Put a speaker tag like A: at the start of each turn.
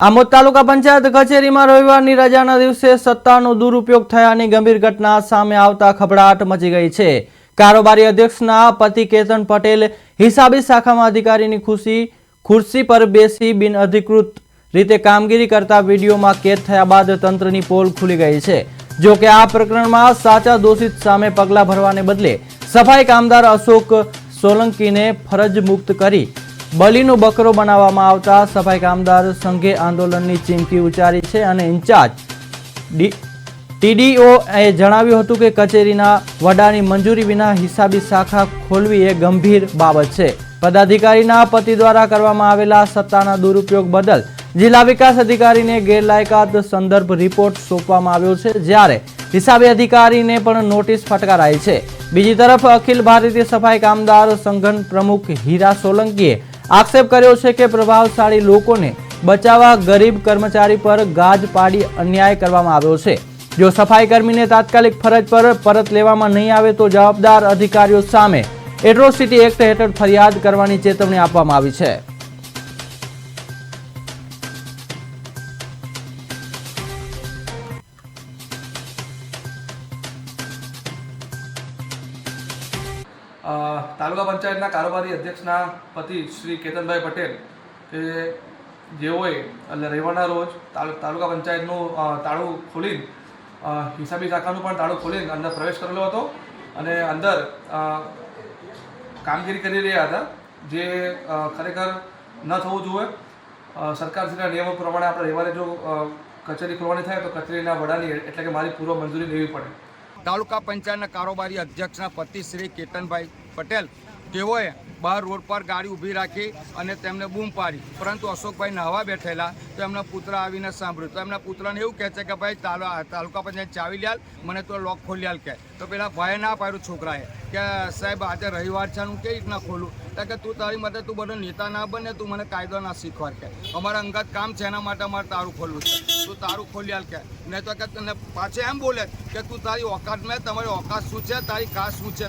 A: આમોદ તાલુકા પંચાયત કચેરીમાં રવિવારની રજાના દિવસે સત્તાનો દુરુપયોગ થયાની ગંભીર ઘટના સામે આવતા ખબડાટ મચી ગઈ છે. કારોબારી અધ્યક્ષના પતિ કેતન પટેલ હિસાબી શાખામાં અધિકારીની ખુશી, ખુરશી પર બેસી બિનઅધિકૃત રીતે કામગીરી કરતા વિડીયોમાં કેદ થયા બાદ તંત્રની પોલ ખુલી ગઈ છે. જો કે આ પ્રકરણમાં સાચા દોષિત સામે પગલાં ભરવાને બદલે સફાઈ કામદાર અશોક સોલંકીને ફરજ મુક્ત કરી બલીનો બકરો બનાવવામાં આવતા સફાઈ કામદાર સંઘે આંદોલનની ચીમકી ઉચ્ચારી છે અને ઇન્ચાર્જ ડી ટીડીઓ એ જણાવ્યું હતું કે કચેરીના વડાની મંજૂરી વિના હિસાબી શાખા ખોલવી એ ગંભીર બાબત છે. પદાધિકારીના પતિ દ્વારા કરવામાં આવેલા સત્તાના દુરુપયોગ બદલ જિલ્લા વિકાસ અધિકારીને ગેરલાયકાત સંદર્ભ રિપોર્ટ સોંપવામાં આવ્યો છે, જ્યારે હિસાબી અધિકારીને પણ નોટિસ ફટકારાઈ છે. બીજી તરફ અખિલ ભારતીય સફાઈ કામદાર સંગઠન પ્રમુખ હીરા સોલંકીએ આક્ષેપ કર્યો છે કે પ્રભાવશાળી લોકોને બચાવવા ગરીબ કર્મચારી પર ગાજ પાડી અન્યાય કરવામાં આવ્યો છે. જો સફાઈ કર્મીને તાત્કાલિક ફરજ પર પરત લેવામાં નહીં આવે તો જવાબદાર અધિકારીઓ સામે એટ્રોસિટી એક્ટ હેઠળ ફરિયાદ કરવાની ચેતવણી આપવામાં આવી છે.
B: તાલુકા પંચાયતના કારોબારી અધ્યક્ષના પતિ શ્રી કેતનભાઈ પટેલ, કે જેઓએ રવિવારના રોજ તાલુકા પંચાયતનું તાળું ખોલીને હિસાબી શાખાનું પણ તાળું ખોલીને અંદર પ્રવેશ કરેલો હતો અને અંદર કામગીરી કરી રહ્યા હતા, જે ખરેખર ન થવું જોઈએ. સરકારશ્રીના નિયમો પ્રમાણે આપણે રવિવારે જો કચેરી ખોલવાની થાય તો કચેરીના વડાની એટલે કે મારી પૂર્વ મંજૂરી લેવી પડે.
C: તાલુકા પંચાયતના કારોબારી અધ્યક્ષના પતિ શ્રી કેતનભાઈ પટેલ તેઓએ બહાર રોડ પર ગાડી ઊભી રાખી અને તેમને બૂમ પાડી. પરંતુ અશોકભાઈ નહાવા બેઠેલા, તો એમના પુત્ર આવીને સાંભળ્યું. તો એમના પુત્રને એવું કહે છે કે, ભાઈ, તાલુ- તાલુકા પંચાયત ચાવી લ્યાલ મને તો લોક ખોલી આલ કે તો પેલા ભાઈએ ના પાડ્યું છોકરાએ કે, સાહેબ, આજે રવિવાર છે હું કેવી રીતના ખોલું? તો કે, તું તારી માટે તું બધો નેતા ના બને, તું મને કાયદો ના શીખવાડ કે અમારા અંગત કામ છે, એના માટે અમારે તારું ખોલવું છે. તું તારું ખોલી આલ કે નહીં તો કે, તને પાછે એમ બોલે કે, તું તારી ઓકાત મેં, તમારી ઓકાત શું છે? તારી કાસ શું છે?